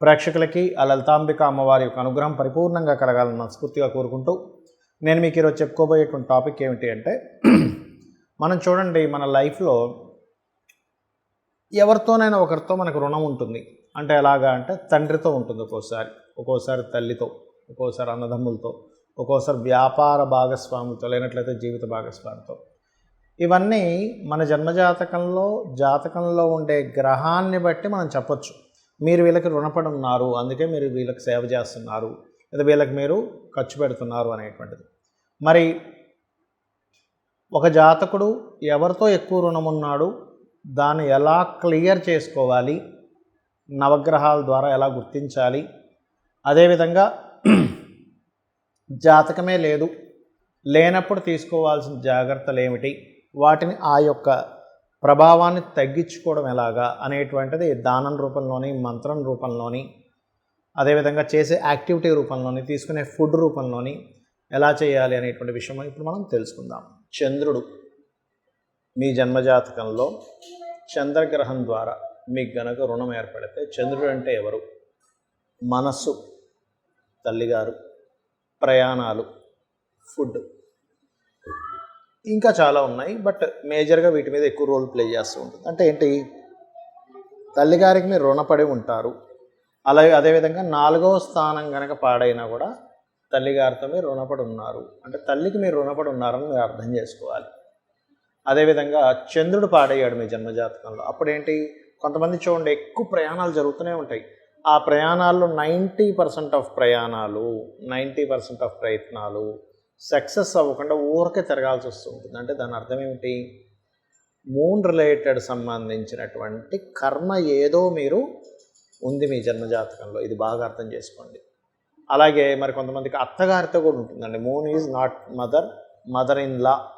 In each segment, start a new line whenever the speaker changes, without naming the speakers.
ప్రేక్షకులకి ఆ లలితాంబిక అమ్మవారి యొక్క అనుగ్రహం పరిపూర్ణంగా కలగాలని మనస్ఫూర్తిగా కోరుకుంటూ నేను మీకు ఈరోజు చెప్పుకోబోయేటువంటి టాపిక్ ఏమిటి అంటే మనం చూడండి మన లైఫ్లో ఎవరితోనైనా ఒకరితో మనకు రుణం ఉంటుంది. అంటే ఎలాగా అంటే తండ్రితో ఉంటుంది ఒక్కోసారి. ఒక్కోసారి తల్లితో ఒక్కోసారి అన్నదమ్ములతో ఒక్కోసారి వ్యాపార భాగస్వాములతో లేనట్లయితే జీవిత భాగస్వామితో. ఇవన్నీ మన జన్మజాతకంలో జాతకంలో ఉండే గ్రహాన్ని బట్టి మనం చెప్పొచ్చు. మీరు వీళ్ళకి రుణపడి ఉన్నారు అందుకే మీరు వీళ్ళకి సేవ చేస్తున్నారు లేదా వీళ్ళకి మీరు ఖర్చు పెడుతున్నారు అనేటువంటిది. మరి ఒక జాతకుడు ఎవరితో ఎక్కువ రుణం ఉన్నాడు దాన్ని ఎలా క్లియర్ చేసుకోవాలి నవగ్రహాల ద్వారా ఎలా గుర్తించాలి అదేవిధంగా జాతకమే లేదు లేనప్పుడు తీసుకోవాల్సిన జాగ్రత్తలు ఏమిటి వాటిని ఆ యొక్క ప్రభావాన్ని తగ్గించుకోవడం ఎలాగా అనేటువంటిది దానం రూపంలోని మంత్రం రూపంలోని అదేవిధంగా చేసే యాక్టివిటీ రూపంలోని తీసుకునే ఫుడ్ రూపంలోని ఎలా చేయాలి అనేటువంటి విషయం ఇప్పుడు మనం తెలుసుకుందాం. చంద్రుడు మీ జన్మజాతకంలో చంద్రగ్రహం ద్వారా మీకు గనక రుణం ఏర్పడితే చంద్రుడు అంటే ఎవరు? మనస్సు తల్లిగారు ప్రయాణాలు ఫుడ్. ఇంకా చాలా ఉన్నాయి బట్ మేజర్గా వీటి మీద ఎక్కువ రోల్ ప్లే చేస్తూ ఉంటుంది. అంటే ఏంటి? తల్లిగారికి మీరు రుణపడి ఉంటారు. అలాగే అదేవిధంగా నాలుగవ స్థానం కనుక పాడైనా కూడా తల్లిగారితో మీరు రుణపడి ఉన్నారు. అంటే తల్లికి మీరు రుణపడి ఉన్నారని మీరు అర్థం చేసుకోవాలి. అదేవిధంగా చంద్రుడు పాడయ్యాడు మీ జన్మజాతకంలో అప్పుడేంటి కొంతమంది చూడండి ఎక్కువ ప్రయాణాలు జరుగుతూనే ఉంటాయి. ఆ ప్రయాణాల్లో నైంటీ పర్సెంట్ ఆఫ్ ప్రయాణాలు నైంటీ పర్సెంట్ ఆఫ్ ప్రయత్నాలు సక్సెస్ అవ్వకుండా ఊరికే తిరగాల్సి వస్తుంటుంది. అంటే దాని అర్థం ఏమిటి? మూన్ రిలేటెడ్ సంబంధించినటువంటి కర్మ ఏదో మీరు ఉంది మీ జన్మజాతకంలో ఇది బాగా అర్థం చేసుకోండి. అలాగే మరి కొంతమందికి అత్తగారితో కూడా ఉంటుందండి. Moon is not mother mother in law.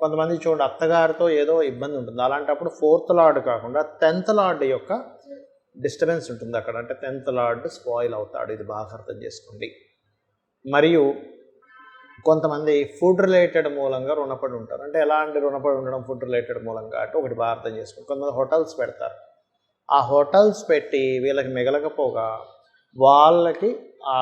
కొంతమంది చూడండి అత్తగారితో ఏదో ఇబ్బంది ఉంటుంది. అలాంటప్పుడు ఫోర్త్ లార్డ్ కాకుండా టెన్త్ లార్డ్ యొక్క డిస్టర్బెన్స్ ఉంటుంది అక్కడ. అంటే టెన్త్ లార్డ్ స్పాయిల్ అవుతాడు. ఇది బాగా అర్థం చేసుకోండి. మరియు కొంతమంది ఫుడ్ రిలేటెడ్ మూలంగా రుణపడి ఉంటారు. అంటే ఎలాంటి రుణపడి ఉండడం ఫుడ్ రిలేటెడ్ మూలంగా అంటే ఒకటి బాగా అర్థం కొంతమంది హోటల్స్ పెడతారు. ఆ హోటల్స్ పెట్టి వీళ్ళకి మిగలకపోగా వాళ్ళకి ఆ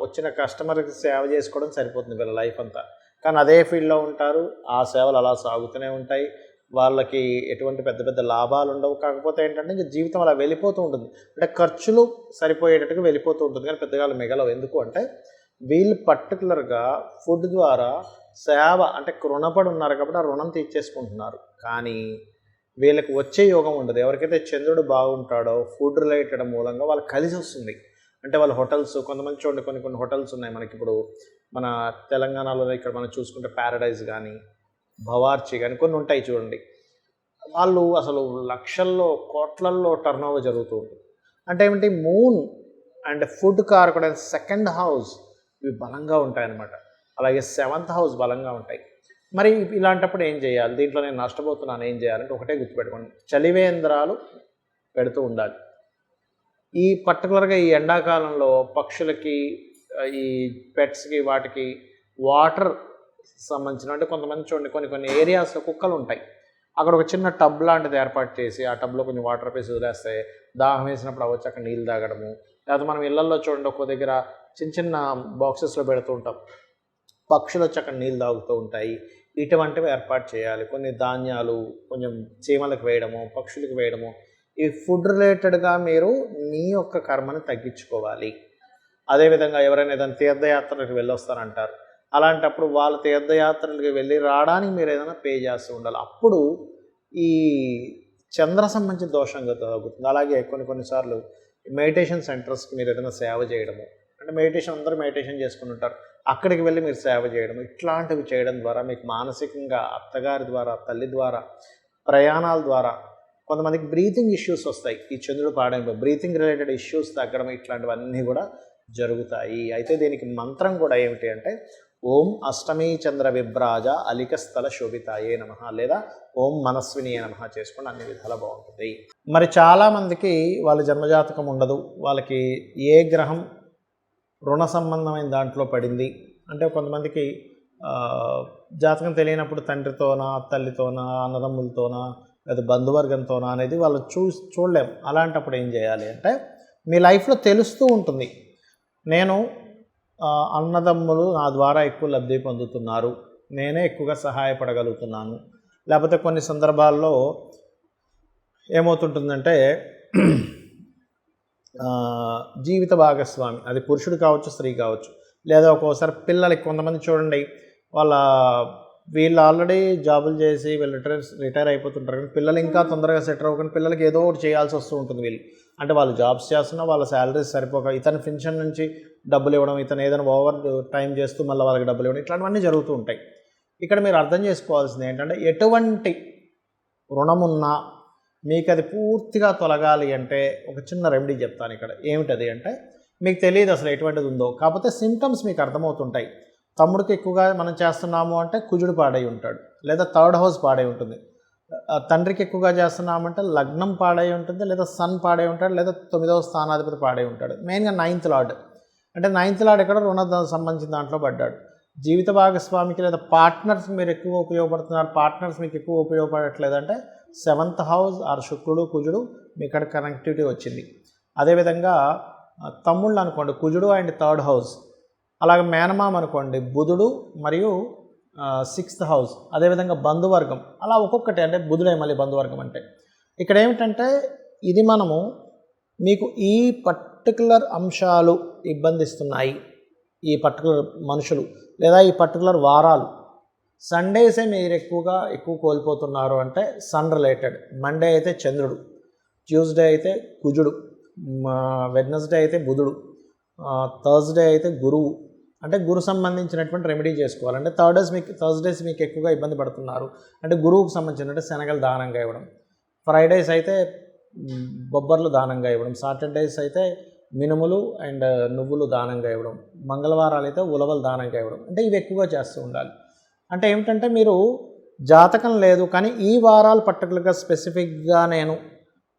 వచ్చిన కస్టమర్కి సేవ చేసుకోవడం సరిపోతుంది వీళ్ళ లైఫ్ అంతా. కానీ అదే ఫీల్డ్లో ఉంటారు. ఆ సేవలు అలా సాగుతూనే ఉంటాయి. వాళ్ళకి ఎటువంటి పెద్ద పెద్ద లాభాలు ఉండవు. కాకపోతే ఏంటంటే ఇంకా జీవితం అలా వెళ్ళిపోతూ ఉంటుంది. అంటే ఖర్చులు సరిపోయేటట్టుగా వెళ్ళిపోతూ ఉంటుంది. కానీ పెద్దగా మిగలవు. ఎందుకు అంటే వీళ్ళు పర్టికులర్గా ఫుడ్ ద్వారా సేవ అంటే రుణపడి ఉన్నారు కాబట్టి ఆ రుణం తీర్చేసుకుంటున్నారు. కానీ వీళ్ళకి వచ్చే యోగం ఉండదు. ఎవరికైతే చంద్రుడు బాగుంటాడో ఫుడ్ రిలేటెడ్ మూలంగా వాళ్ళకి కలిసి వస్తుంది. అంటే వాళ్ళ హోటల్స్ కొంతమంది చూడండి కొన్ని కొన్ని హోటల్స్ ఉన్నాయి మనకి ఇప్పుడు. మన తెలంగాణలో ఇక్కడ మనం చూసుకుంటే ప్యారడైజ్ కానీ భవార్చి కానీ కొన్ని ఉంటాయి చూడండి. వాళ్ళు అసలు లక్షల్లో కోట్లల్లో టర్న్ ఓవర్ జరుగుతూ ఉంటుంది. అంటే ఏమిటి? మూన్ అండ్ ఫుడ్ కారకుడైన సెకండ్ హౌస్ ఇవి బలంగా ఉంటాయి అన్నమాట అలాగే సెవెంత్ హౌస్ బలంగా ఉంటాయి. మరి ఇలాంటప్పుడు ఏం చేయాలి? దీంట్లో నేను నష్టపోతున్నాను ఏం చేయాలంటే ఒకటే గుర్తుపెట్టుకోండి. చలివేంద్రాలు పెడుతూ ఉండాలి. ఈ పర్టికులర్గా ఈ ఎండాకాలంలో పక్షులకి ఈ పెట్స్కి వాటికి వాటర్ సంబంధించిన అంటే కొంతమంది చూడండి కొన్ని కొన్ని ఏరియాస్లో కుక్కలు ఉంటాయి. అక్కడ ఒక చిన్న టబ్ లాంటిది ఏర్పాటు చేసి ఆ టబ్లో కొంచెం వాటర్ పేసి వదిలేస్తే దాహం వేసినప్పుడు అవి వచ్చి అక్కడ నీళ్ళు తాగడము. లేకపోతే మనం ఇళ్ళలో చూడండి ఒక్కో దగ్గర చిన్న చిన్న బాక్సెస్లో పెడుతూ ఉంటాం. పక్షులు వచ్చి అక్కడ నీళ్ళు తాగుతూ ఉంటాయి. ఇటువంటివి ఏర్పాటు చేయాలి. కొన్ని ధాన్యాలు కొంచెం చీమలకు వేయడము పక్షులకు వేయడము ఈ ఫుడ్ రిలేటెడ్గా మీరు మీ యొక్క కర్మని తగ్గించుకోవాలి. అదేవిధంగా ఎవరైనా ఏదైనా తీర్థయాత్రలకు వెళ్ళొస్తారంటారు. అలాంటప్పుడు వాళ్ళ తీర్థయాత్రలకు వెళ్ళి రావడానికి మీరు ఏదైనా పే చేస్తూ ఉండాలి. అప్పుడు ఈ చంద్ర సంబంధించిన దోషంగా తగ్గుతుంది. అలాగే కొన్ని కొన్నిసార్లు మెడిటేషన్ సెంటర్స్కి మీరు ఏదైనా సేవ చేయడము అంటే మెడిటేషన్ అందరూ మెడిటేషన్ చేసుకుని ఉంటారు. అక్కడికి వెళ్ళి మీరు సేవ చేయడం ఇట్లాంటివి చేయడం ద్వారా మీకు మానసికంగా అత్తగారి ద్వారా తల్లి ద్వారా ప్రయాణాల ద్వారా కొంతమందికి బ్రీతింగ్ ఇష్యూస్ వస్తాయి. ఈ చంద్రుడు పాడైన బ్రీతింగ్ రిలేటెడ్ ఇష్యూస్ తగ్గడం ఇట్లాంటివన్నీ కూడా జరుగుతాయి. అయితే దీనికి మంత్రం కూడా ఏమిటి అంటే ఓం అష్టమీ చంద్ర విభ్రాజ అలిక స్థల శోభితాయే నమ లేదా ఓం మనస్వినియే నమ చేసుకుని అన్ని విధాల బాగుంటుంది. మరి చాలామందికి వాళ్ళ జన్మజాతకం ఉండదు. వాళ్ళకి ఏ గ్రహం రుణ సంబంధమైన దాంట్లో పడింది. అంటే కొంతమందికి జాతకం తెలియనప్పుడు తండ్రితోనా తల్లితోనా అన్నదమ్ములతోనా లేదా బంధువర్గంతోనా అనేది వాళ్ళు చూ చూడలేం. అలాంటప్పుడు ఏం చేయాలి అంటే మీ లైఫ్లో తెలుస్తూ ఉంటుంది. నేను అన్నదమ్ములు నా ద్వారా ఎక్కువ లబ్ధి పొందుతున్నారు. నేనే ఎక్కువగా సహాయపడగలుగుతున్నాను. లేకపోతే కొన్ని సందర్భాల్లో ఏమవుతుంటుందంటే జీవిత భాగస్వామి. అది పురుషుడు కావచ్చు స్త్రీ కావచ్చు. లేదా ఒక్కోసారి పిల్లలకి కొంతమంది చూడండి వాళ్ళ వీళ్ళు ఆల్రెడీ జాబులు చేసి వీళ్ళు రిటైర్ రిటైర్ అయిపోతుంటారు కానీ పిల్లలు ఇంకా తొందరగా సెటిల్ అవ్వకుండా పిల్లలకి ఏదో ఒకటి చేయాల్సి వస్తూ ఉంటుంది వీళ్ళు. అంటే వాళ్ళు జాబ్స్ చేస్తున్నా వాళ్ళ శాలరీస్ సరిపోక ఇతని పెన్షన్ నుంచి డబ్బులు ఇవ్వడం ఇతను ఏదైనా ఓవర్ టైం చేస్తూ మళ్ళీ వాళ్ళకి డబ్బులు ఇవ్వడం ఇట్లాంటివన్నీ జరుగుతూ ఉంటాయి. ఇక్కడ మీరు అర్థం చేసుకోవాల్సింది ఏంటంటే ఎటువంటి రుణమున్నా మీకు అది పూర్తిగా తొలగాలి అంటే ఒక చిన్న రెమెడీ చెప్తాను ఇక్కడ. ఏమిటది అంటే మీకు తెలియదు అసలు ఎటువంటిది ఉందో కాకపోతే సిమ్టమ్స్ మీకు అర్థమవుతుంటాయి. తమ్ముడికి ఎక్కువగా మనం చేస్తున్నాము అంటే కుజుడు పాడై ఉంటాడు లేదా థర్డ్ హౌస్ పాడై ఉంటుంది. తండ్రికి ఎక్కువగా చేస్తున్నామంటే లగ్నం పాడై ఉంటుంది లేదా సన్ పాడై ఉంటాడు లేదా తొమ్మిదవ స్థానాధిపతి పాడై ఉంటాడు. మెయిన్గా నైన్త్ లార్డ్ అంటే నైన్త్ లార్డ్ ఇక్కడ రుణ సంబంధించిన దాంట్లో పడ్డాడు. జీవిత భాగస్వామికి లేదా పార్ట్నర్స్ మీరు ఎక్కువ ఉపయోగపడుతున్నారు పార్ట్నర్స్ మీకు ఎక్కువ ఉపయోగపడట్లేదు అంటే సెవెంత్ హౌస్ ఆర్ శుక్రుడు కుజుడు మీ ఇక్కడ కనెక్టివిటీ వచ్చింది. అదేవిధంగా తమ్ముళ్ళు అనుకోండి కుజుడు అండ్ థర్డ్ హౌస్. అలాగే మేనమామ అనుకోండి బుధుడు మరియు సిక్స్త్ హౌస్. అదేవిధంగా బంధువర్గం. అలా ఒక్కొక్కటి అంటే బుధుడే మళ్ళీ బంధువర్గం అంటే. ఇక్కడ ఏమిటంటే ఇది మనము మీకు ఈ పర్టికులర్ అంశాలు ఇబ్బందిస్తున్నాయి. ఈ పర్టికులర్ మనుషులు లేదా ఈ పర్టికులర్ వారాలు. సండేసే మీరు ఎక్కువగా ఎక్కువ కోల్పోతున్నారు అంటే సన్ రిలేటెడ్ మండే అయితే చంద్రుడు. ట్యూస్డే అయితే కుజుడు. వెడ్నెస్డే అయితే బుధుడు. థర్స్డే అయితే గురువు. అంటే గురు సంబంధించినటువంటి రెమెడీ చేసుకోవాలి. అంటే డేస్ మీకు థర్స్డేస్ మీకు ఎక్కువగా ఇబ్బంది పడుతున్నారు. అంటే గురువుకు సంబంధించిన అంటే శనగలు దానంగా ఇవ్వడం. ఫ్రైడేస్ అయితే బొబ్బర్లు దానంగా ఇవ్వడం. సాటర్డేస్ అయితే మినుములు అండ్ నువ్వులు దానంగా ఇవ్వడం. మంగళవారాలు అయితే ఉలవలు దానంగా ఇవ్వడం. అంటే ఇవి ఎక్కువగా చేస్తూ ఉండాలి. అంటే ఏమిటంటే మీరు జాతకం లేదు కానీ ఈ వారాలు పర్టికులర్గా స్పెసిఫిక్గా నేను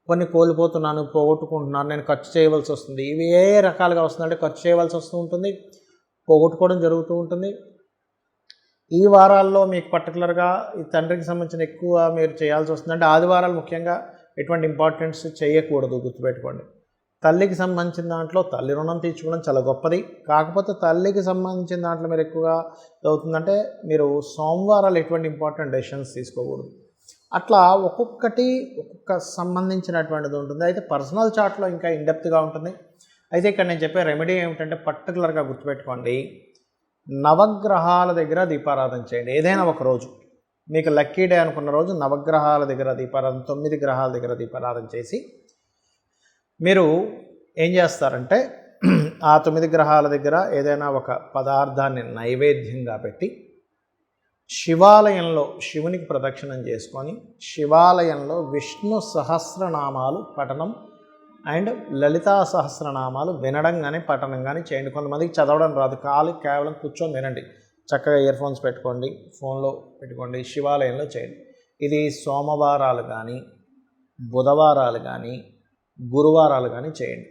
కొన్ని కోల్పోతున్నాను పోగొట్టుకుంటున్నాను నేను ఖర్చు చేయవలసి వస్తుంది. ఇవి ఏ రకాలుగా వస్తుందంటే ఖర్చు చేయవలసి వస్తూ ఉంటుంది పోగొట్టుకోవడం జరుగుతూ ఉంటుంది. ఈ వారాల్లో మీకు పర్టికులర్గా ఈ తండ్రికి సంబంధించిన ఎక్కువ మీరు చేయాల్సి వస్తుంది అంటే ఆదివారాలు ముఖ్యంగా ఎటువంటి ఇంపార్టెన్స్ చేయకూడదు గుర్తుపెట్టుకోండి. తల్లికి సంబంధించిన దాంట్లో తల్లి రుణం తీర్చుకోవడం చాలా గొప్పది. కాకపోతే తల్లికి సంబంధించిన దాంట్లో మీరు ఎక్కువగా అవుతుందంటే మీరు సోమవారాలు ఎటువంటి ఇంపార్టెంట్ డెసిషన్స్ తీసుకోకూడదు. అట్లా ఒక్కొక్కటి ఒక్కొక్క సంబంధించినటువంటిది ఉంటుంది. అయితే పర్సనల్ చార్ట్లో ఇంకా ఇండెప్త్గా ఉంటుంది. అయితే ఇక్కడ నేను చెప్పే రెమెడీ ఏమిటంటే పర్టికులర్గా గుర్తుపెట్టుకోండి. నవగ్రహాల దగ్గర దీపారాధన చేయండి. ఏదైనా ఒక రోజు. మీకు లక్కీ డే అనుకున్న రోజు నవగ్రహాల దగ్గర దీపారాధన తొమ్మిది గ్రహాల దగ్గర దీపారాధన చేసి మీరు ఏం చేస్తారంటే ఆ తొమ్మిది గ్రహాల దగ్గర ఏదైనా ఒక పదార్థాన్ని నైవేద్యంగా పెట్టి శివాలయంలో శివునికి ప్రదక్షిణం చేసుకొని శివాలయంలో విష్ణు సహస్రనామాలు పఠనం అండ్ లలితా సహస్రనామాలు వినడం కానీ పఠనం కానీ చేయండి. కొంతమందికి చదవడం రాదు. కాలు కేవలం కూర్చొని వినండి. చక్కగా ఇయర్ ఫోన్స్ పెట్టుకోండి ఫోన్లో పెట్టుకోండి శివాలయంలో చేయండి. ఇది సోమవారాలు కానీ బుధవారాలు కానీ గురువారాలు కానీ చేయండి.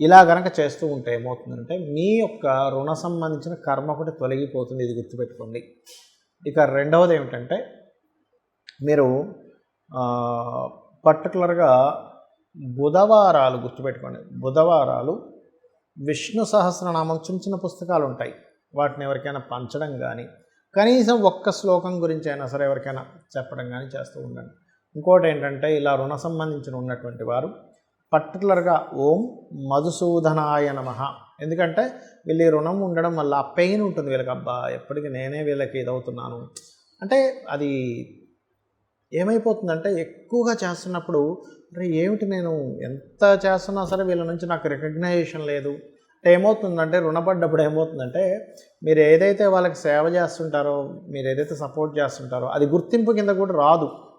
ఇలా గనక చేస్తూ ఉంటే ఏమవుతుందంటే మీ యొక్క రుణ సంబంధించిన కర్మ ఒకటి తొలగిపోతుంది ఇది గుర్తుపెట్టుకోండి. ఇక రెండవది ఏమిటంటే మీరు పర్టికులర్గా బుధవారాలు గుర్తుపెట్టుకోండి. బుధవారాలు విష్ణు సహస్రనామం చిన్న చిన్న పుస్తకాలు ఉంటాయి. వాటిని ఎవరికైనా పంచడం కానీ కనీసం ఒక్క శ్లోకం గురించి అయినా సరే ఎవరికైనా చెప్పడం కానీ చేస్తూ ఉండండి. ఇంకోటి ఏంటంటే ఇలా రుణ సంబంధించిన ఉన్నటువంటి వారు పర్టికులర్గా ఓం మధుసూదనాయ నమ. ఎందుకంటే వీళ్ళు రుణం ఉండడం వల్ల ఆ పెయిన్ ఉంటుంది వీళ్ళకి అబ్బా ఎప్పటికీ నేనే వీళ్ళకి ఇదవుతున్నాను. అంటే అది ఏమైపోతుందంటే ఎక్కువగా చేస్తున్నప్పుడు అరే ఏమిటి నేను ఎంత చేస్తున్నా సరే వీళ్ళ నుంచి నాకు రికగ్నైజేషన్ లేదు. అంటే ఏమవుతుందంటే రుణపడ్డప్పుడు ఏమవుతుందంటే మీరు ఏదైతే వాళ్ళకి సేవ చేస్తుంటారో మీరు ఏదైతే సపోర్ట్ చేస్తుంటారో అది గుర్తింపు కింద కూడా రాదు.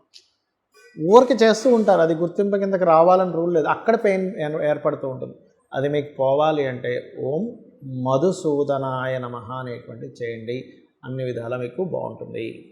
ఊరికి చేస్తూ ఉంటారు. అది గుర్తింపు కిందకి రావాలని రూల్ లేదు. అక్కడ పెయిన్ ఏర్పడుతూ ఉంటుంది. అది మీకు పోవాలి అంటే ఓం మధుసూదనాయ నమ అనేటువంటి చేయండి. అన్ని విధాలా మీకు బాగుంటుంది.